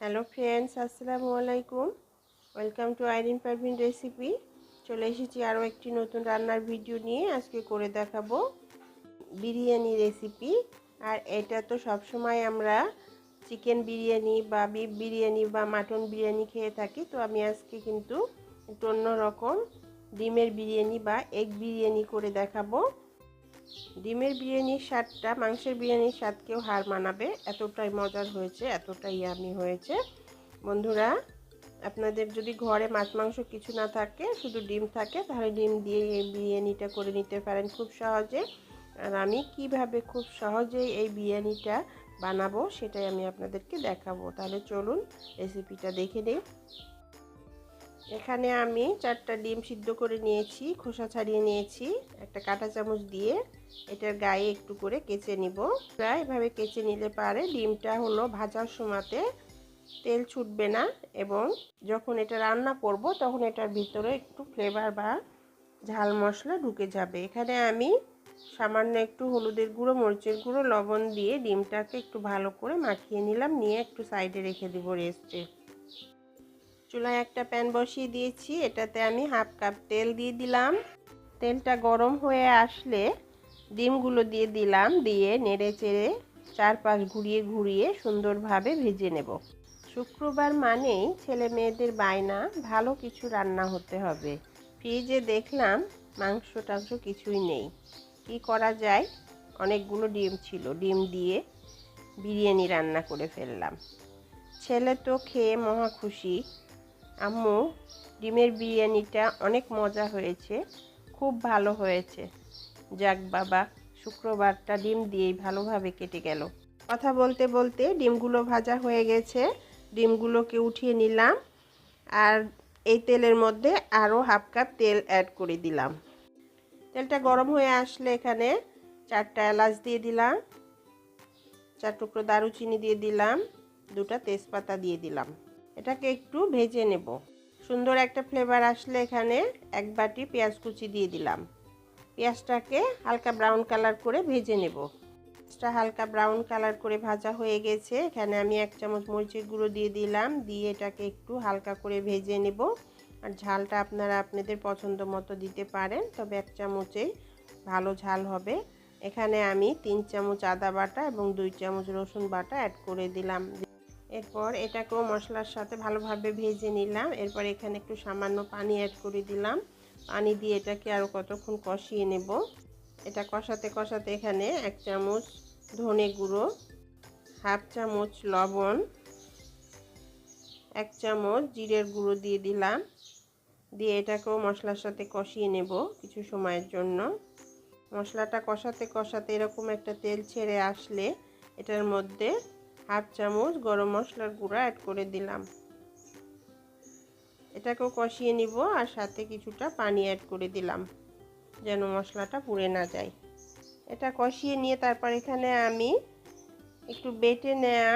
Hello friends, আসসালামু আলাইকুম। Welcome to Irin Parvin recipe. চলে এসেছি আরও একটি নতুন রান্নার ভিডিও নিয়ে। আজকে করে দেখাবো বিরিয়ানি রেসিপি। আর এটা তো সবসময় আমরা চিকেন বিরিয়ানি বা বিফ বিরিয়ানি বা মাটন বিরিয়ানি খেয়ে থাকি। তো আমি আজকে কিন্তু একটু অন্যরকম ডিমের বিরিয়ানি বা এগ বিরিয়ানি করে দেখাবো। ডিমের বিরিয়ানির স্বাদটা, মাংসের বিরিয়ানির স্বাদকেও হার মানাবে। এতটাই মজার হয়েছে, এতটাই আমি হয়েছে। বন্ধুরা, আপনাদের যদি ঘরে মাছ মাংস কিছু না থাকে, শুধু ডিম থাকে, তাহলে ডিম দিয়ে এই বিরিয়ানিটা করে নিতে পারেন খুব সহজে। আর আমি কীভাবে খুব সহজেই এই বিরিয়ানিটা বানাবো, সেটাই আমি আপনাদেরকে দেখাবো। তাহলে চলুন রেসিপিটা দেখে নিই। এখানে আমি চারটা ডিম সিদ্ধ করে নিয়েছি, খোসা ছাড়িয়ে নিয়েছি, একটা কাঁটা চামচ দিয়ে। এটার গায়ে একটু করে কেচে নিব। প্রায় এভাবে কেচে নিলে পারে ডিমটা হলো ভাজার সময়তে তেল ছুটবে না এবং যখন এটা রান্না করব তখন এটার ভিতরে একটু ফ্লেভার বা ঝাল মশলা ঢুকে যাবে। এখানে আমি সামান্য একটু হলুদের গুঁড়ো, মরিচের গুঁড়ো, লবণ দিয়ে ডিমটাকে একটু ভালো করে মাখিয়ে নিলাম। নিয়ে একটু সাইডে রেখে দিব রেস্টে চুলায় একটা প্যান বসিয়ে দিয়েছি। এটাতে আমি হাফ কাপ তেল দিয়ে দিলাম। তেলটা গরম হয়ে আসলে ডিমগুলো দিয়ে দিলাম, দিয়ে নেড়ে চেড়ে চারপাশ ঘুরিয়ে ঘুরিয়ে সুন্দরভাবে ভেজে নেব। শুক্রবার মানেই ছেলে মেয়েদের বায়না, ভালো কিছু রান্না হতে হবে। ফ্রিজে দেখলাম মাংস টাংস কিছুই নেই। কি করা যায়? অনেকগুলো ডিম ছিল। ডিম দিয়ে বিরিয়ানি রান্না করে ফেললাম। ছেলে তো খেয়ে মহা খুশি। আম্মু, ডিমের বিরিয়ানিটা অনেক মজা হয়েছে, খুব ভালো হয়েছে। যাক বাবা, শুক্রবারটা ডিম দিয়েই ভালোভাবে কেটে গেল। কথা বলতে বলতে ডিমগুলো ভাজা হয়ে গেছে, ডিমগুলোকে উঠিয়ে নিলাম, আর এই তেলের মধ্যে আরও হাফ কাপ তেল অ্যাড করে দিলাম। তেলটা গরম হয়ে আসলে এখানে চারটা এলাচ দিয়ে দিলাম, চার টুকরো দারুচিনি দিয়ে দিলাম, দুটা তেজপাতা দিয়ে দিলাম। এটাকে একটু ভেজে নেব। সুন্দর একটা ফ্লেভার আসলে এখানে এক বাটি পেঁয়াজ কুচি দিয়ে দিলাম। পেঁয়াজটাকে হালকা ব্রাউন কালার করে ভেজে নেব। পেঁয়াজটা হালকা ব্রাউন কালার করে ভাজা হয়ে গেছে। এখানে আমি এক চামচ মরিচের গুঁড়ো দিয়ে দিলাম। দিয়ে এটাকে একটু হালকা করে ভেজে নেব। আর ঝালটা আপনারা আপনাদের পছন্দ মতো দিতে পারেন, তবে এক চামচেই ভালো ঝাল হবে। এখানে আমি তিন চামচ আদা বাটা এবং দুই চামচ রসুন বাটা অ্যাড করে দিলাম। এরপর এটাকেও মশলার সাথে ভালোভাবে ভেজে নিলাম। এরপর এখানে একটু সামান্য পানি অ্যাড করে দিলাম। পানি দিয়ে এটাকে আরও কতক্ষণ কষিয়ে নেব। এটা কষাতে কষাতে এখানে এক চামচ ধনে গুঁড়ো, হাফ চামচ লবণ, এক চামচ জিরের গুঁড়ো দিয়ে দিলাম। দিয়ে এটাকেও মশলার সাথে কষিয়ে নেব কিছু সময়ের জন্য। মশলাটা কষাতে কষাতে এরকম একটা তেল ছেড়ে আসলে এটার মধ্যে হাফ চামচ গরম মশলার গুঁড়া অ্যাড করে দিলাম। এটাকেও কষিয়ে নিব আর সাথে কিছুটা পানি অ্যাড করে দিলাম, যেন মশলাটা পুড়ে না যায়। এটা কষিয়ে নিয়ে তারপর এখানে আমি একটু বেটে নেয়া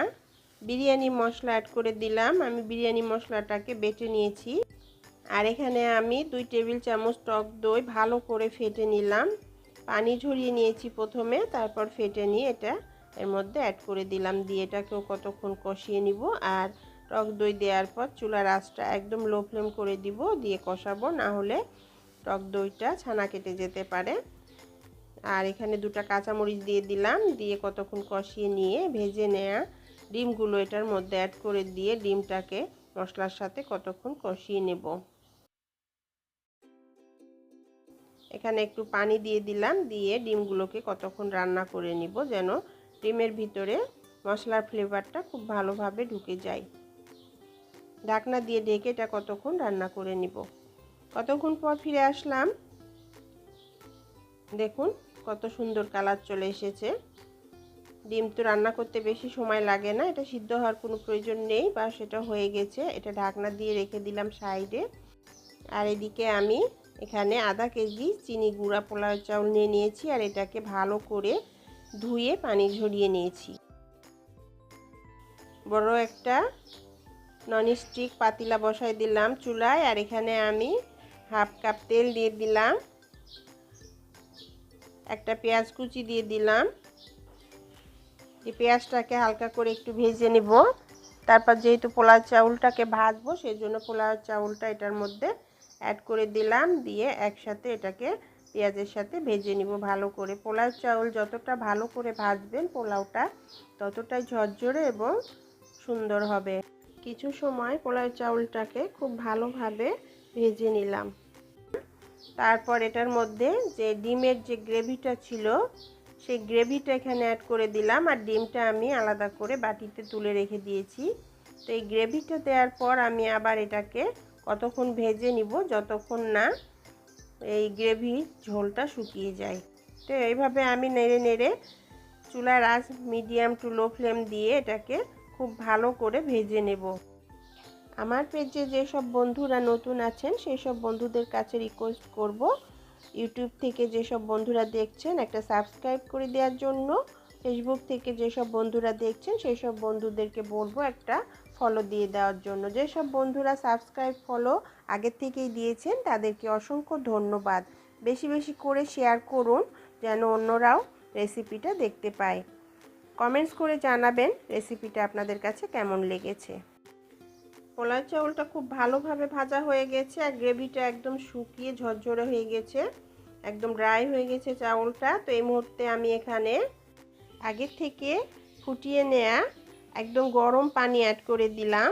বিরিয়ানি মশলা অ্যাড করে দিলাম। আমি বিরিয়ানি মশলাটাকে বেটে নিয়েছি। আর এখানে আমি দুই টেবিল চামচ টক দই ভালো করে ফেটে নিলাম। পানি ঝরিয়ে নিয়েছি প্রথমে, তারপর ফেটে নিয়ে এটা এর মধ্যে অ্যাড করে দিলাম। দিয়ে এটাকেও কতক্ষণ কষিয়ে নিব আর টক দই দেওয়ার পর চুলার আঁচটা একদম লো ফ্লেম করে দিব। দিয়ে কষাবো, না হলে টক দইটা ছানা কেটে যেতে পারে। আর এখানে দুটা কাঁচামরিচ দিয়ে দিলাম। দিয়ে কতক্ষণ কষিয়ে নিয়ে ভেজে নেয়া ডিমগুলো এটার মধ্যে অ্যাড করে দিয়ে ডিমটাকে মশলার সাথে কতক্ষণ কষিয়ে নেব। এখানে একটু পানি দিয়ে দিলাম। দিয়ে ডিমগুলোকে কতক্ষণ রান্না করে নিব যেন ডিমের ভিতরে মশলার ফ্লেভারটা খুব ভালোভাবে ঢুকে যায়। ঢাকনা দিয়ে ডেকে এটা কতক্ষণ রান্না করে নিব। কতক্ষণ পর ফিরে আসলাম, দেখুন কত সুন্দর কালার চলে এসেছে। ডিম তো রান্না করতে বেশি সময় লাগে না, এটা সিদ্ধ হওয়ার কোনো প্রয়োজন নেই বা সেটা হয়ে গেছে, এটা ঢাকনা দিয়ে রেখে দিলাম সাইডে। আর এদিকে আমি এখানে আধা কেজি চিনি গুঁড়া পোলাও চাউল নিয়ে নিয়েছি আর এটাকে ভালো করে ধুয়ে পানি ঝরিয়ে নিয়েছি। বড় একটা ননস্টিক পাতিলা বসাই দিলাম চুলায় আর এখানে আমি হাফ কাপ তেল দিয়ে দিলাম। একটা পেঁয়াজ কুচি দিয়ে দিলাম। এই পেঁয়াজটাকে হালকা করে একটু ভেজে নেব। তারপর যেহেতু পোলাও চাউলটাকে ভাজবো সেই জন্য পোলাও চাউলটা এটার মধ্যে অ্যাড করে দিলাম। দিয়ে একসাথে এটাকে পেঁয়াজের সাথে ভেজে নিব ভালো করে। পোলাও চাউল যতটা ভালো করে ভাজবেন পোলাওটা ততটাই ঝরঝরে এবং সুন্দর হবে। কিছু সময় পোলাও চাউলটাকে খুব ভালোভাবে ভেজে নিলাম। তারপর এটার মধ্যে যে ডিমের যে গ্রেভিটা ছিল, সেই গ্রেভিটা এখানে অ্যাড করে দিলাম আর ডিমটা আমি আলাদা করে বাটিতে তুলে রেখে দিয়েছি। তো এই গ্রেভিটা দেওয়ার পর আমি আবার এটাকে কতক্ষণ ভেজে নিব যতক্ষণ না এই গ্রেভি ঝোলটা শুকিয়ে যায়। তো এইভাবে আমি নেড়ে নেড়ে চুলার আঁচ মিডিয়াম টু লো ফ্লেম দিয়ে এটাকে খুব ভালো করে ভেজে নেব। আমার পেজে যেসব বন্ধুরা নতুন আছেন সেই সব বন্ধুদের কাছে রিকোয়েস্ট করব। ইউটিউব থেকে যেসব বন্ধুরা দেখছেন, একটা সাবস্ক্রাইব করে দেওয়ার জন্য। ফেসবুক থেকে যেসব বন্ধুরা দেখছেন সেই সব বন্ধুদেরকে বলব একটা ফলো দিয়ে দেওয়ার জন্য। যেসব বন্ধুরা সাবস্ক্রাইব ফলো আগের থেকেই দিয়েছেন, তাদেরকে অসংখ্য ধন্যবাদ। বেশি বেশি করে শেয়ার করুন, যেন অন্যরাও রেসিপিটা দেখতে পায়। কমেন্টস করে জানাবেন রেসিপিটা আপনাদের কাছে কেমন লেগেছে। পোলাও চাউলটা খুব ভালোভাবে ভাজা হয়ে গেছে, আর গ্রেভিটা একদম শুকিয়ে ঝরঝরে হয়ে গেছে, একদম ড্রাই হয়ে গেছে চাউলটা। তো এই মুহূর্তে আমি এখানে আগে থেকে ফুটিয়ে নেয়া একদম গরম পানি অ্যাড করে দিলাম।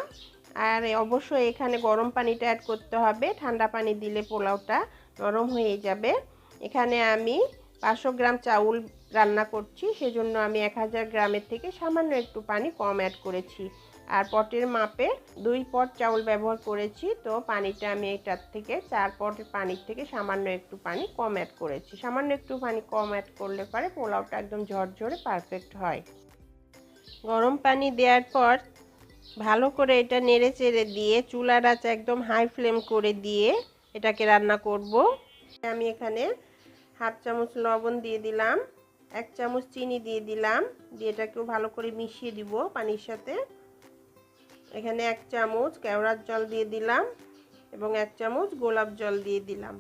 আর অবশ্যই এখানে গরম পানিটা অ্যাড করতে হবে। ঠান্ডা পানি দিলে পোলাওটা নরম হয়ে যাবে। এখানে আমি পাঁচশো গ্রাম চাউল রান্না করছি, সেজন্য আমি এক হাজার গ্রামের থেকে সামান্য একটু পানি কম অ্যাড করেছি। আর পটের মাপে দুই পট চাউল ব্যবহার করেছি, তো পানিটা আমি এটার থেকে চার পটের পানির থেকে সামান্য একটু পানি কম অ্যাড করেছি। সামান্য একটু পানি কম অ্যাড করলে পরে পোলাওটা একদম ঝরঝরে পারফেক্ট হয়। গরম পানি দেওয়ার পর ভালো করে এটা নেড়ে চেড়ে দিয়ে চুলার আঁচ একদম হাই ফ্লেম করে দিয়ে এটাকে রান্না করব। আমি এখানে হাফ চামচ লবণ দিয়ে দিলাম, এক চামচ চিনি দিয়ে দিলাম, দিয়ে এটাকেও ভালো করে মিশিয়ে দিব পানির সাথে। এখানে এক চামচ কেওড়ার জল দিয়ে দিলাম এবং এক চামচ গোলাপ জল দিয়ে দিলাম।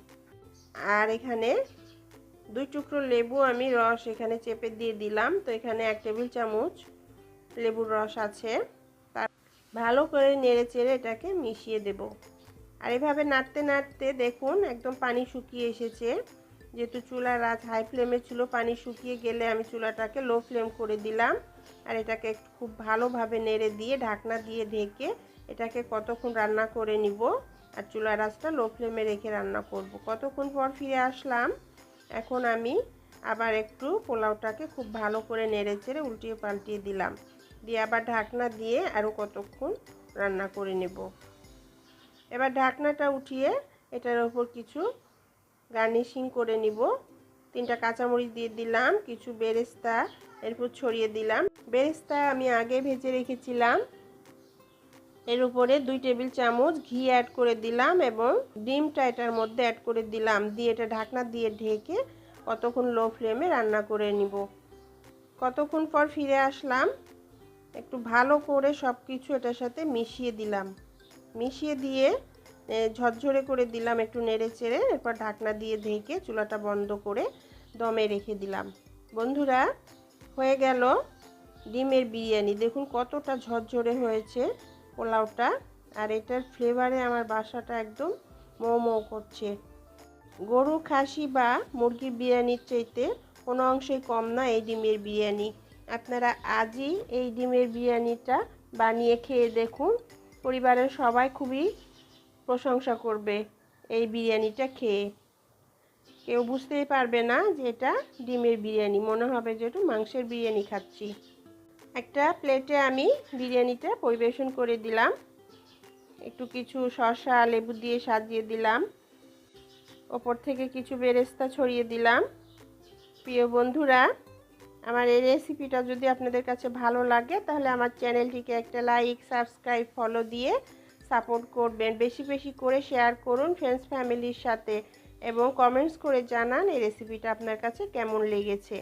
আর এখানে দুই টুকরো লেবু আমি রস এখানে চেপে দিয়ে দিলাম। তো এখানে এক টেবিল চামচ লেবুর রস আছে। তার ভালো করে নেড়ে চেড়ে এটাকে মিশিয়ে দেব। আর এভাবে নাড়তে নাড়তে দেখুন একদম পানি শুকিয়ে এসেছে। যেহেতু চুলার আজ হাই ফ্লেমে ছিল, পানি শুকিয়ে গেলে আমি চুলাটাকে লো ফ্লেম করে দিলাম। আর এটাকে খুব ভালোভাবে নেড়ে দিয়ে ঢাকনা দিয়ে ঢেকে এটাকে কতক্ষণ রান্না করে নিব আর চুলার আঁচটা লো ফ্লেমে রেখে রান্না করব। কতক্ষণ পর ফিরে আসলাম। এখন আমি আবার একটু পোলাওটাকে খুব ভালো করে নেড়ে চেড়ে উল্টিয়ে পাল্টিয়ে দিলাম। দিয়ে আবার ঢাকনা দিয়ে আরও কতক্ষণ রান্না করে নেব। এবার ঢাকনাটা উঠিয়ে এটার ওপর কিছু গার্নিশিং করে নিব। তিনটা কাঁচামরিচ দিয়ে দিলাম, কিছু বেরেস্তা, এরপর ছড়িয়ে দিলাম। বেরেস্তা আমি আগে ভেজে রেখেছিলাম। এর উপরে দুই টেবিল চামচ ঘি অ্যাড করে দিলাম এবং ডিমটা এটার মধ্যে অ্যাড করে দিলাম। দিয়ে এটা ঢাকনা দিয়ে ঢেকে কতক্ষণ লো ফ্লেমে রান্না করে নিব। কতক্ষণ পর ফিরে আসলাম? একটু ভালো করে সব কিছু এটার সাথে মিশিয়ে দিলাম। মিশিয়ে দিয়ে ঝরঝরে করে দিলাম একটু নেড়ে চেড়ে, এরপর ঢাকনা দিয়ে ঢেকে চুলাটা বন্ধ করে দমে রেখে দিলাম। বন্ধুরা, হয়ে গেল ডিমের বিরিয়ানি। দেখুন কতটা ঝরঝরে হয়েছে পোলাওটা, আর এটার ফ্লেভারে আমার বাসাটা একদম মৌ মৌ করছে। গরু, খাসি বা মুরগির বিরিয়ানির চাইতে কোনো অংশেই কম না এই ডিমের বিরিয়ানি। আপনারা আজই এই ডিমের বিরিয়ানিটা বানিয়ে খেয়ে দেখুন। পরিবারের সবাই খুবই প্রশংসা করবে এই বিরিয়ানিটা খেয়ে। কেউ বুঝতেই পারবে না যে এটা ডিমের বিরিয়ানি। মনে হবে যে একটু মাংসের বিরিয়ানি খাচ্ছি। একটা প্লেটে আমি বিরিয়ানিটা পরিবেশন করে দিলাম। একটু কিছু শসা, লেবু দিয়ে সাজিয়ে দিলাম। ওপর থেকে কিছু বেরেস্তা ছড়িয়ে দিলাম। প্রিয় বন্ধুরা আমার এই রেসিপিটা যদি আপনাদের কাছে ভালো লাগে, তাহলে আমার চ্যানেলটিকে একটা লাইক সাবস্ক্রাইব ফলো দিয়ে সাপোর্ট করবেন। বেশি বেশি করে শেয়ার করুন ফ্রেন্ডস ফ্যামিলির সাথে এবং কমেন্টস করে জানান এই রেসিপিটা আপনার কাছে কেমন লেগেছে।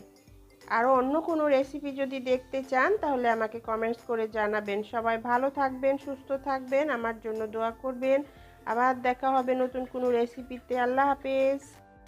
আরও অন্য কোনো রেসিপি যদি দেখতে চান, তাহলে আমাকে কমেন্টস করে জানাবেন। সবাই ভালো থাকবেন, সুস্থ থাকবেন, আমার জন্য দোয়া করবেন। আবার দেখা হবে নতুন কোনো রেসিপিতে আল্লাহ হাফেজ।